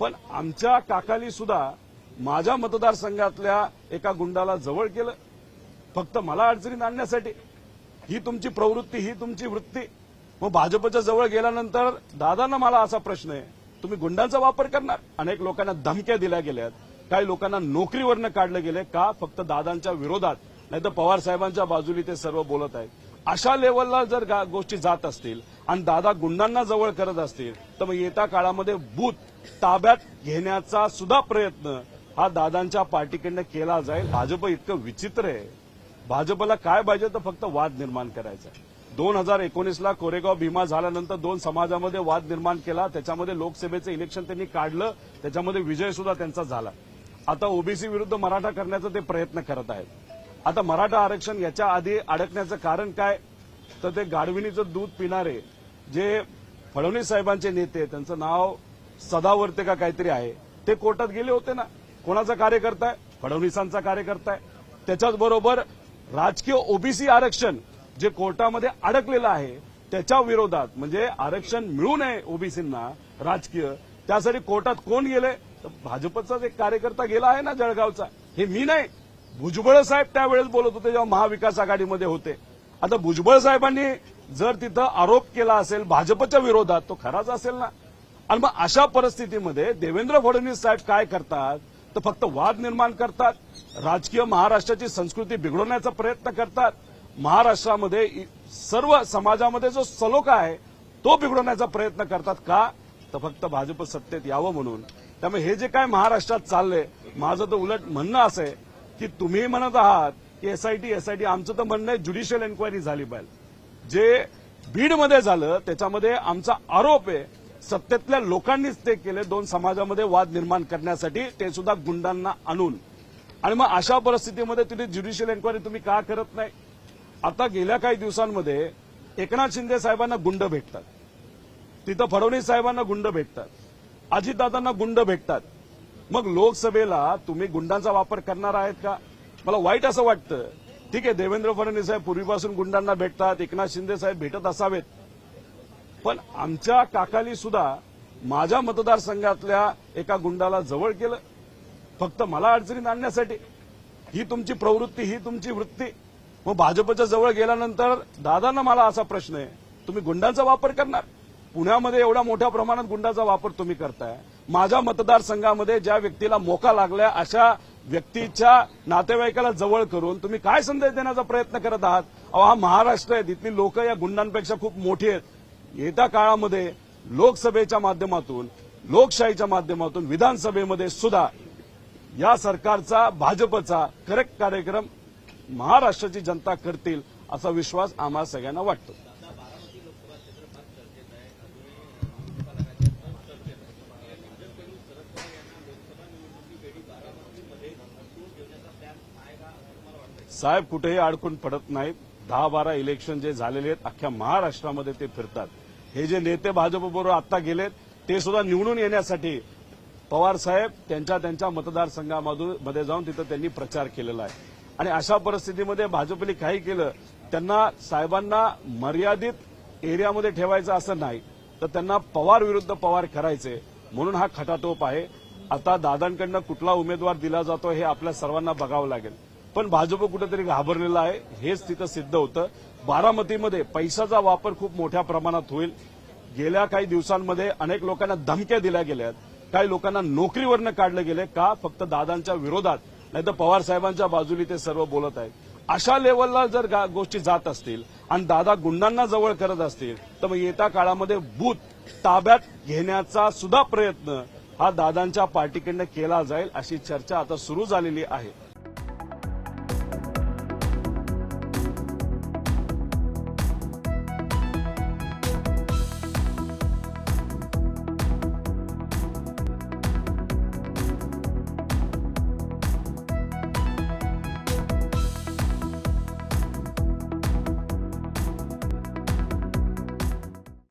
पण आमच्या काकाली सुद्धा माझ्या मतदारसंघातल्या एका गुंडाला जवळ केलं. फक्त मला अडचणीत आणण्यासाठी. ही तुमची प्रवृत्ती ही तुमची वृत्ती. मग भाजपच्या जवळ गेल्यानंतर दादांना मला असा प्रश्न आहे तुम्ही गुंडांचा वापर करणार? अनेक लोकांना धमक्या दिल्या गेल्यात. काही लोकांना नोकरीवरनं काढलं गेले का? फक्त दादांच्या विरोधात. नाही तर पवार साहेबांच्या बाजूली ते सर्व बोलत आहेत. अशा लेवलला जर गा- गोष्टी जात असतील आणि दादा गुंडांना जवळ करत असतील तर मग येत्या काळामध्ये बूथ ताब्यात घेण्याचा सुद्धा प्रयत्न हा दादांच्या पार्टीकडनं केला जाईल. भाजप इतकं विचित्र आहे. भाजपला काय पाहिजे तर फक्त वाद निर्माण करायचा दोन हजार एकोणीसला कोरेगाव भीमा झाल्यानंतर दोन समाजामध्ये वाद निर्माण केला. त्याच्यामध्ये लोकसभेचं इलेक्शन त्यांनी काढलं. त्याच्यामध्ये विजय सुद्धा त्यांचा झाला. आता ओबीसी विरुद्ध मराठा करण्याचा ते प्रयत्न करत आहेत. आता मराठा आरक्षण याच्या आधी अडकण्याचं कारण काय? तर ते गाढविणीचं दूध पिणारे जे फडणवीस साहेबांचे नेते त्यांचं नाव सदावर्ते का काहीतरी आहे. ते कोर्टात गेले होते ना. कोणाचा कार्यकर्ता आहे? फडणवीसांचा कार्यकर्ता आहे. त्याच्याच बरोबर राजकीय ओबीसी आरक्षण जे कोर्टामध्ये अडकलेलं आहे त्याच्या विरोधात म्हणजे आरक्षण मिळू नये ओबीसींना राजकीय त्यासाठी कोर्टात कोण गेले? तर भाजपचाच एक कार्यकर्ता गेला आहे ना जळगावचा. हे मी नाही. भुजबळ साहेब त्यावेळेस बोलत होते जेव्हा महाविकास आघाडीमध्ये होते. आता भुजबळ साहेबांनी जर तिथं आरोप केला असेल भाजपच्या विरोधात तो खराच असेल ना. आणि मग अशा परिस्थितीमध्ये देवेंद्र फडणवीस साहेब काय करतात? तर फक्त वाद निर्माण करतात. राजकीय महाराष्ट्राची संस्कृती बिघडवण्याचा प्रयत्न करतात. महाराष्ट्रामध्ये सर्व समाजामध्ये जो सलोखा आहे तो बिघडवण्याचा प्रयत्न करतात का? तर फक्त भाजप सत्तेत यावं म्हणून. त्यामुळे हे जे काय महाराष्ट्रात चाललंय माझं तर उलट म्हणणं असं आहे की तुम्ही म्हणत आहात की एसआयटी एसआयटी आमचं तर म्हणणं आहे ज्युडिशियल एन्क्वायरी झाली पाहिजे. जे बीडमध्ये झालं त्याच्यामध्ये आमचा आरोप आहे सत्तेतल्या लोकांनीच ते केले दोन समाजामध्ये वाद निर्माण करण्यासाठी ते सुद्धा गुंडांना आणून. आणि मग अशा परिस्थितीमध्ये तुम्ही ज्युडिशियल एन्क्वायरी तुम्ही का करत नाही? आता गेल्या काही दिवसांमध्ये एकनाथ शिंदे साहेबांना गुंड भेटतात. तिथं फडणवीस साहेबांना गुंड भेटतात. अजितदादांना गुंड भेटतात. मग लोकसभेला तुम्ही गुंडांचा वापर करणार आहेत का? मला वाईट असं वाटतं. ठीक आहे देवेंद्र फडणवीस साहेब पूर्वीपासून गुंडांना भेटतात एकनाथ शिंदे साहेब भेटत असावेत. पण आमच्या काकाली सुद्धा माझ्या मतदारसंघातल्या एका गुंडाला जवळ केलं. फक्त मला अडचणीत आणण्यासाठी. ही तुमची प्रवृत्ती ही तुमची वृत्ती. मग भाजपच्या जवळ गेल्यानंतर दादांना मला असा प्रश्न आहे तुम्ही गुंडांचा वापर करणार? पुण्यामध्ये एवढ्या मोठ्या प्रमाणात गुंडाचा वापर तुम्ही करताय. माझ्या मतदारसंघामध्ये ज्या व्यक्तीला मोका लागलाय अशा व्यक्तीच्या नातेवाईकाला जवळ करून तुम्ही काय संदेश देण्याचा प्रयत्न करत आहात? अहो हा महाराष्ट्र आहे तिथली लोक या गुंडांपेक्षा खूप मोठी आहेत. येत्या काळामध्ये लोकसभेच्या माध्यमातून लोकशाहीच्या माध्यमातून विधानसभेमध्ये सुद्धा या सरकारचा भाजपचा करेक्ट कार्यक्रम महाराष्ट्राची जनता करतील असा विश्वास आम्हाला सगळ्यांना वाटतो. साहेब कुठेही अडकून पडत नाहीत. दहा बारा इलेक्शन जे झालेले आहेत अख्ख्या महाराष्ट्रामध्ये ते फिरतात. हे जे नेते भाजपबरोबर आता गेलेत ते सुद्धा निवडून येण्यासाठी पवार साहेब त्यांच्या त्यांच्या मतदारसंघामधून मध्ये जाऊन तिथं त्यांनी प्रचार केलेला आहे. आणि अशा परिस्थितीमध्ये भाजपने काही केलं त्यांना साहेबांना मर्यादित एरियामध्ये ठेवायचं असं नाही. तर त्यांना पवार विरुद्ध पवार करायचे म्हणून हा खटाटोप आहे. आता दादांकडनं कुठला उमेदवार दिला जातो हे आपल्या सर्वांना बघावं लागेल. पण भाजप कुठेतरी घाबरलेलं आहे. हेच तिथं सिद्ध होतं. बारामतीमध्ये पैशाचा वापर खूप मोठ्या प्रमाणात होईल. गेल्या काही दिवसांमध्ये अनेक लोकांना धमक्या दिल्या गेल्यात काही लोकांना नोकरीवरनं काढलं गेले का? फक्त दादांच्या विरोधात. नाही तर पवार साहेबांच्या बाजूली ते सर्व बोलत आहेत. अशा लेवलला जर गा- गोष्टी जात असतील आणि दादा गुंडांना जवळ करत असतील तर मग येत्या काळामध्ये बूथ ताब्यात घेण्याचा सुद्धा प्रयत्न हा दादांच्या पार्टीकडनं केला जाईल अशी चर्चा आता सुरू झालेली आहे.